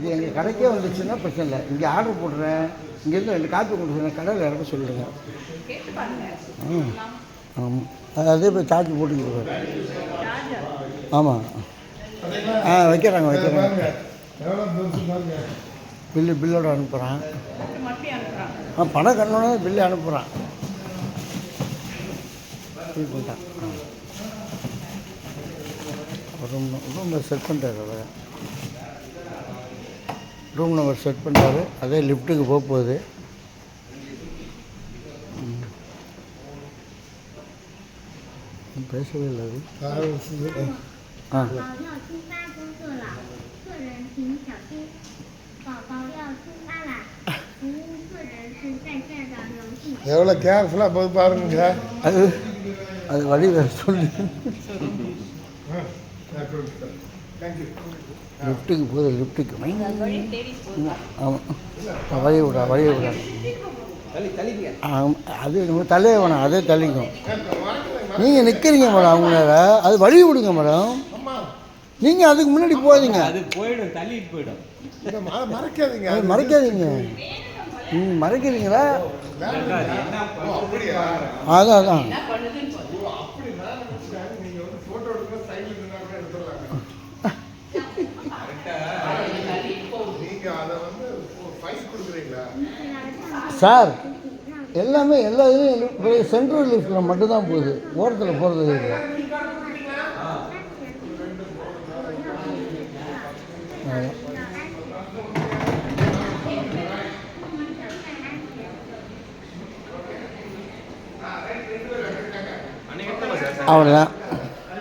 இது எங்கள் கடைக்கே வந்துச்சுன்னா பிரச்சனை இல்லை. இங்கே ஆர்டர் போடுறேன். இங்கேருந்து ரெண்டு காப்பி கொண்டு கடையில் இறக்க சொல்லிடுங்க. ம். ஆமாம் அதே போய் சார்ஜ் போட்டுக்கிட்டு ஆமாம் ஆ வைக்கிறாங்க வைக்கிறாங்க. பில்லு பில்லோட அனுப்புகிறான் ஆ பணம் கண்ணோட பில்லு அனுப்புகிறான் இது பண்ணிட்டான் ரூம் செட் பண்ணிட்டாரு ரூம் நம்பர் செட் பண்ணுறாரு அதே லிஃப்ட்டுக்கு போக போகுது பேசவே இல்லை ஆ. எவ்வளோ கேர்ஃபுல்லாக போய் பாருங்க அது அது வழி சொல்லு. லிஃப்ட்டுக்கு போகுது லிஃப்ட்டுக்கு. ஆமாம் வழியை விடா வழியை விடா. அது நம்ம தலையை வேணாம் அதே தள்ளிக்கும். நீங்கள் நிற்கிறீங்க மேடம் அவங்களால. அது வழி விடுங்க மேடம். நீங்கள் அதுக்கு முன்னாடி போகாதீங்க. அது போயிடும் தள்ளிட்டு போயிடும். ம- மறைக்காதீங்க. அது மறைக்காதீங்க. நீங்கள் மறைக்கிறீங்களா? அதான் அதான். சார் எல்லாமே எல்லா இதுலையும் சென்ட்ரல் லிஃப்டில் மட்டும்தான் போகுது. ஓரத்தில் போகிறது இல்லை. அவ்வளோதான்